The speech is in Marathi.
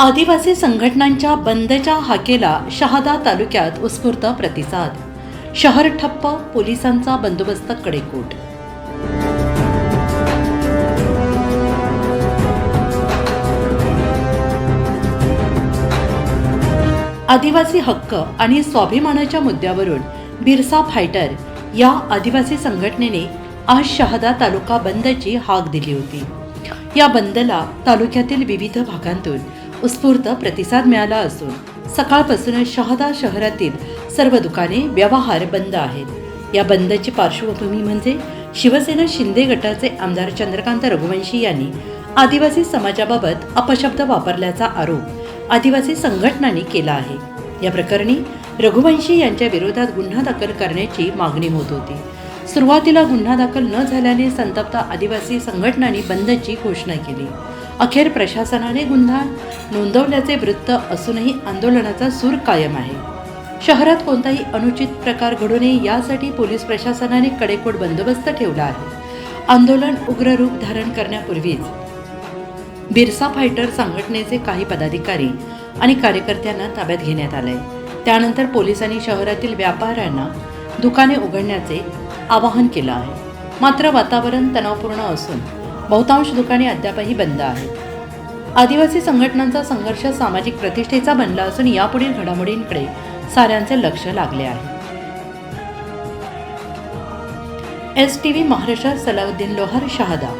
आदिवासी संघटनांच्या बंदच्या हाकेला शहादा तालुक्यात उत्स्फूर्त प्रतिसाद. शहर ठप्प पोलिसांचा बंदोबस्त कडेकोट. आदिवासी हक्क आणि स्वाभिमानाच्या मुद्द्यावरून बिरसा फायटर या आदिवासी संघटनेने आज शहादा तालुका बंदची हाक दिली होती. या बंदला तालुक्यातील विविध भागांतून उत्स्फूर्त प्रतिसाद मिळाला असून सकाळपासून शहादा शहरातील सर्व दुकाने व्यवहार बंद आहेत. या बंदची पार्श्वभूमी म्हणजे शिवसेना शिंदे गटाचे आमदार चंद्रकांत रघुवंशी यांनी आदिवासी समाजाबाबत अपशब्द वापरल्याचा आरोप आदिवासी संघटनांनी केला आहे. या प्रकरणी रघुवंशी यांच्या विरोधात गुन्हा दाखल करण्याची मागणी होत होती. सुरुवातीला गुन्हा दाखल न झाल्याने संतप्त आदिवासी संघटनांनी बंदची घोषणा केली. अखेर प्रशासनाने गुन्हा नोंदवल्याचे वृत्त असूनही आंदोलनाचा सूर कायम आहे. शहरात कोणताही अनुचित प्रकार घडू नये यासाठी पोलीस प्रशासनाने कडेकोट बंदोबस्त ठेवला आहे. आंदोलन उग्र रूप धारण करण्यापूर्वीच बिरसा फायटर संघटनेचे काही पदाधिकारी आणि कार्यकर्त्यांना ताब्यात घेण्यात आले त्यानंतर पोलिसांनी शहरातील व्यापाऱ्यांना दुकाने उघडण्याचे आवाहन केलं आहे. मात्र वातावरण तणावपूर्ण असून बहुतांश दुकाने अद्यापही बंद आहेत. आदिवासी संघटनांचा संघर्ष सामाजिक प्रतिष्ठेचा बनला असून यापुढील घडामोडींकडे साऱ्यांचे लक्ष लागले आहे. S T V Maharashtra Salauddin Lohar Shahada